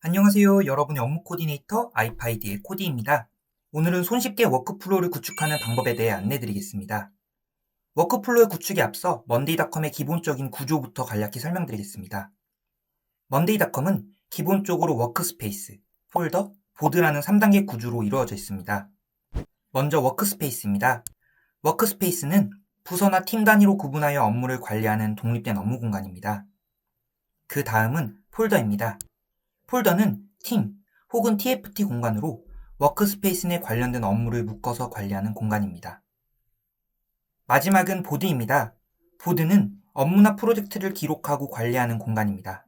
안녕하세요. 여러분의 업무 코디네이터 아이파이디의 코디입니다. 오늘은 손쉽게 워크플로우를 구축하는 방법에 대해 안내드리겠습니다. 워크플로우의 구축에 앞서 먼데이닷컴의 기본적인 구조부터 간략히 설명드리겠습니다. 먼데이닷컴은 기본적으로 워크스페이스, 폴더, 보드라는 3단계 구조로 이루어져 있습니다. 먼저 워크스페이스입니다. 워크스페이스는 부서나 팀 단위로 구분하여 업무를 관리하는 독립된 업무 공간입니다. 그 다음은 폴더입니다. 폴더는 팀 혹은 TFT 공간으로 워크스페이스 내 관련된 업무를 묶어서 관리하는 공간입니다. 마지막은 보드입니다. 보드는 업무나 프로젝트를 기록하고 관리하는 공간입니다.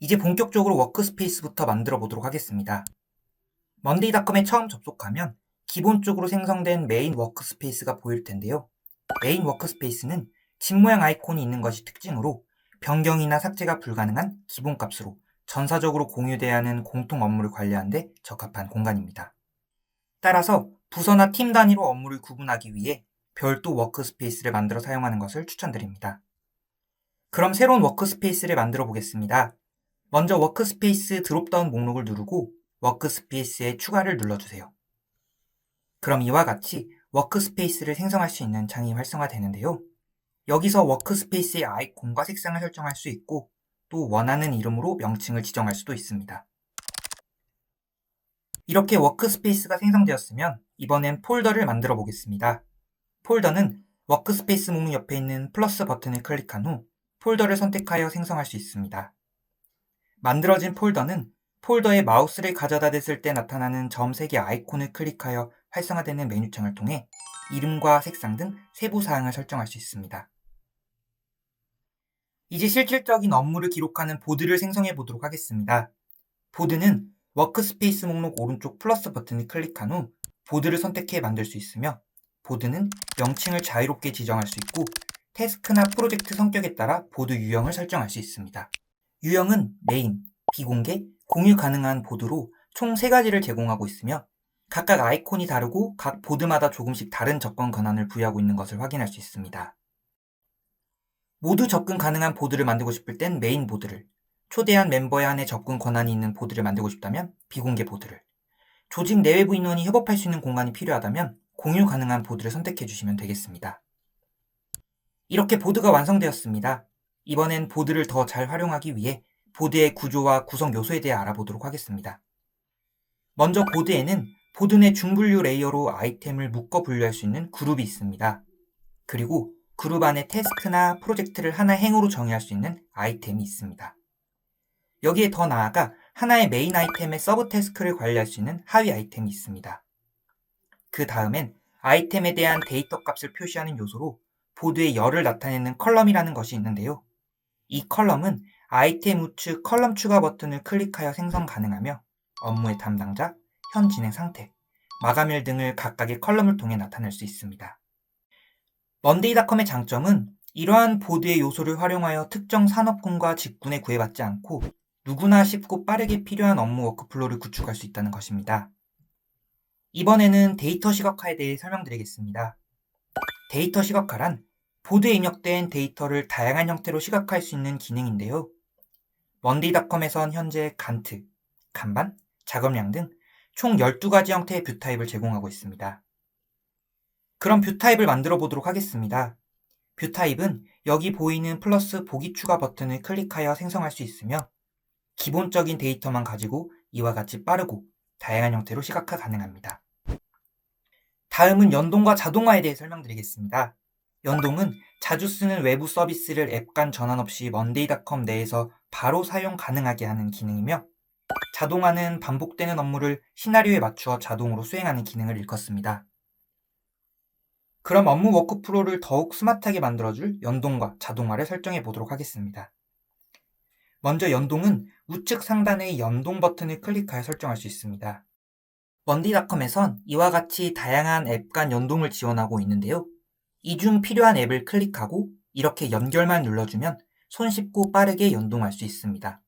이제 본격적으로 워크스페이스부터 만들어 보도록 하겠습니다. 먼데이닷컴에 처음 접속하면 기본적으로 생성된 메인 워크스페이스가 보일 텐데요. 메인 워크스페이스는 집 모양 아이콘이 있는 것이 특징으로 변경이나 삭제가 불가능한 기본값으로 전사적으로 공유돼야 하는 공통 업무를 관리하는데 적합한 공간입니다. 따라서 부서나 팀 단위로 업무를 구분하기 위해 별도 워크스페이스를 만들어 사용하는 것을 추천드립니다. 그럼 새로운 워크스페이스를 만들어 보겠습니다. 먼저 워크스페이스 드롭다운 목록을 누르고 워크스페이스에 추가를 눌러주세요. 그럼 이와 같이 워크스페이스를 생성할 수 있는 창이 활성화되는데요. 여기서 워크스페이스의 아이콘과 색상을 설정할 수 있고 또 원하는 이름으로 명칭을 지정할 수도 있습니다. 이렇게 워크스페이스가 생성되었으면 이번엔 폴더를 만들어 보겠습니다. 폴더는 워크스페이스 목록 옆에 있는 플러스 버튼을 클릭한 후 폴더를 선택하여 생성할 수 있습니다. 만들어진 폴더는 폴더에 마우스를 가져다 댔을 때 나타나는 점 3개 아이콘을 클릭하여 활성화되는 메뉴창을 통해 이름과 색상 등 세부 사항을 설정할 수 있습니다. 이제 실질적인 업무를 기록하는 보드를 생성해 보도록 하겠습니다. 보드는 워크스페이스 목록 오른쪽 플러스 버튼을 클릭한 후 보드를 선택해 만들 수 있으며 보드는 명칭을 자유롭게 지정할 수 있고 태스크나 프로젝트 성격에 따라 보드 유형을 설정할 수 있습니다. 유형은 메인, 비공개, 공유 가능한 보드로 총 3가지를 제공하고 있으며 각각 아이콘이 다르고 각 보드마다 조금씩 다른 접근 권한을 부여하고 있는 것을 확인할 수 있습니다. 모두 접근 가능한 보드를 만들고 싶을 땐 메인 보드를, 초대한 멤버에 한해 접근 권한이 있는 보드를 만들고 싶다면 비공개 보드를, 조직 내외부 인원이 협업할 수 있는 공간이 필요하다면 공유 가능한 보드를 선택해 주시면 되겠습니다. 이렇게 보드가 완성되었습니다. 이번엔 보드를 더 잘 활용하기 위해 보드의 구조와 구성 요소에 대해 알아보도록 하겠습니다. 먼저 보드에는 보드 내 중분류 레이어로 아이템을 묶어 분류할 수 있는 그룹이 있습니다. 그리고 그룹 안에 태스크나 프로젝트를 하나 행으로 정의할 수 있는 아이템이 있습니다. 여기에 더 나아가 하나의 메인 아이템의 서브 태스크를 관리할 수 있는 하위 아이템이 있습니다. 그 다음엔 아이템에 대한 데이터 값을 표시하는 요소로 보드의 열을 나타내는 컬럼이라는 것이 있는데요. 이 컬럼은 아이템 우측 컬럼 추가 버튼을 클릭하여 생성 가능하며 업무의 담당자, 현 진행 상태, 마감일 등을 각각의 컬럼을 통해 나타낼 수 있습니다. 먼데이닷컴의 장점은 이러한 보드의 요소를 활용하여 특정 산업군과 직군에 구애받지 않고 누구나 쉽고 빠르게 필요한 업무 워크플로우를 구축할 수 있다는 것입니다. 이번에는 데이터 시각화에 대해 설명드리겠습니다. 데이터 시각화란 보드에 입력된 데이터를 다양한 형태로 시각화할 수 있는 기능인데요. 먼데이닷컴에선 현재 간트, 간반, 작업량 등 총 12가지 형태의 뷰 타입을 제공하고 있습니다. 그럼 뷰 타입을 만들어 보도록 하겠습니다. 뷰 타입은 여기 보이는 플러스 보기 추가 버튼을 클릭하여 생성할 수 있으며 기본적인 데이터만 가지고 이와 같이 빠르고 다양한 형태로 시각화 가능합니다. 다음은 연동과 자동화에 대해 설명드리겠습니다. 연동은 자주 쓰는 외부 서비스를 앱 간 전환 없이 먼데이닷컴 내에서 바로 사용 가능하게 하는 기능이며 자동화는 반복되는 업무를 시나리오에 맞추어 자동으로 수행하는 기능을 일컫습니다. 그럼 업무 워크프로를 더욱 스마트하게 만들어줄 연동과 자동화를 설정해 보도록 하겠습니다. 먼저 연동은 우측 상단의 연동 버튼을 클릭하여 설정할 수 있습니다. 먼디닷컴에선 이와 같이 다양한 앱 간 연동을 지원하고 있는데요. 이 중 필요한 앱을 클릭하고 이렇게 연결만 눌러주면 손쉽고 빠르게 연동할 수 있습니다.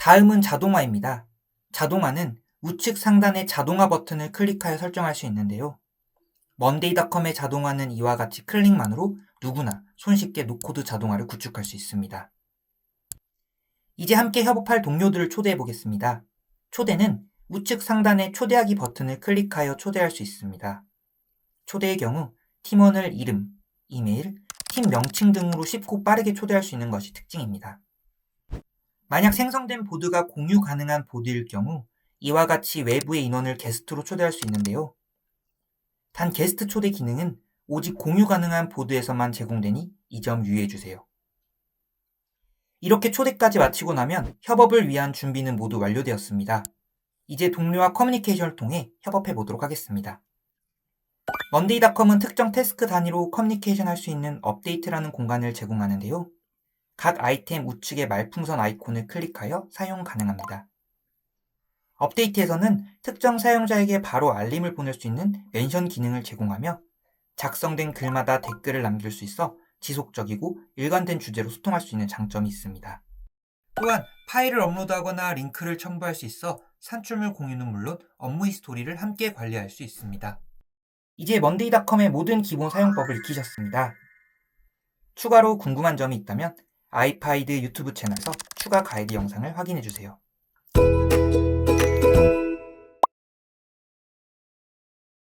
다음은 자동화입니다. 자동화는 우측 상단의 자동화 버튼을 클릭하여 설정할 수 있는데요. 먼데이닷컴의 자동화는 이와 같이 클릭만으로 누구나 손쉽게 노코드 자동화를 구축할 수 있습니다. 이제 함께 협업할 동료들을 초대해 보겠습니다. 초대는 우측 상단의 초대하기 버튼을 클릭하여 초대할 수 있습니다. 초대의 경우 팀원을 이름, 이메일, 팀 명칭 등으로 쉽고 빠르게 초대할 수 있는 것이 특징입니다. 만약 생성된 보드가 공유 가능한 보드일 경우 이와 같이 외부의 인원을 게스트로 초대할 수 있는데요. 단 게스트 초대 기능은 오직 공유 가능한 보드에서만 제공되니 이 점 유의해 주세요. 이렇게 초대까지 마치고 나면 협업을 위한 준비는 모두 완료되었습니다. 이제 동료와 커뮤니케이션을 통해 협업해 보도록 하겠습니다. 먼데이닷컴은 특정 태스크 단위로 커뮤니케이션 할 수 있는 업데이트라는 공간을 제공하는데요. 각 아이템 우측의 말풍선 아이콘을 클릭하여 사용 가능합니다. 업데이트에서는 특정 사용자에게 바로 알림을 보낼 수 있는 멘션 기능을 제공하며 작성된 글마다 댓글을 남길 수 있어 지속적이고 일관된 주제로 소통할 수 있는 장점이 있습니다. 또한 파일을 업로드하거나 링크를 첨부할 수 있어 산출물 공유는 물론 업무 히스토리를 함께 관리할 수 있습니다. 이제 먼데이닷컴의 모든 기본 사용법을 익히셨습니다. 추가로 궁금한 점이 있다면 아이파이드 유튜브 채널에서 추가 가이드 영상을 확인해 주세요.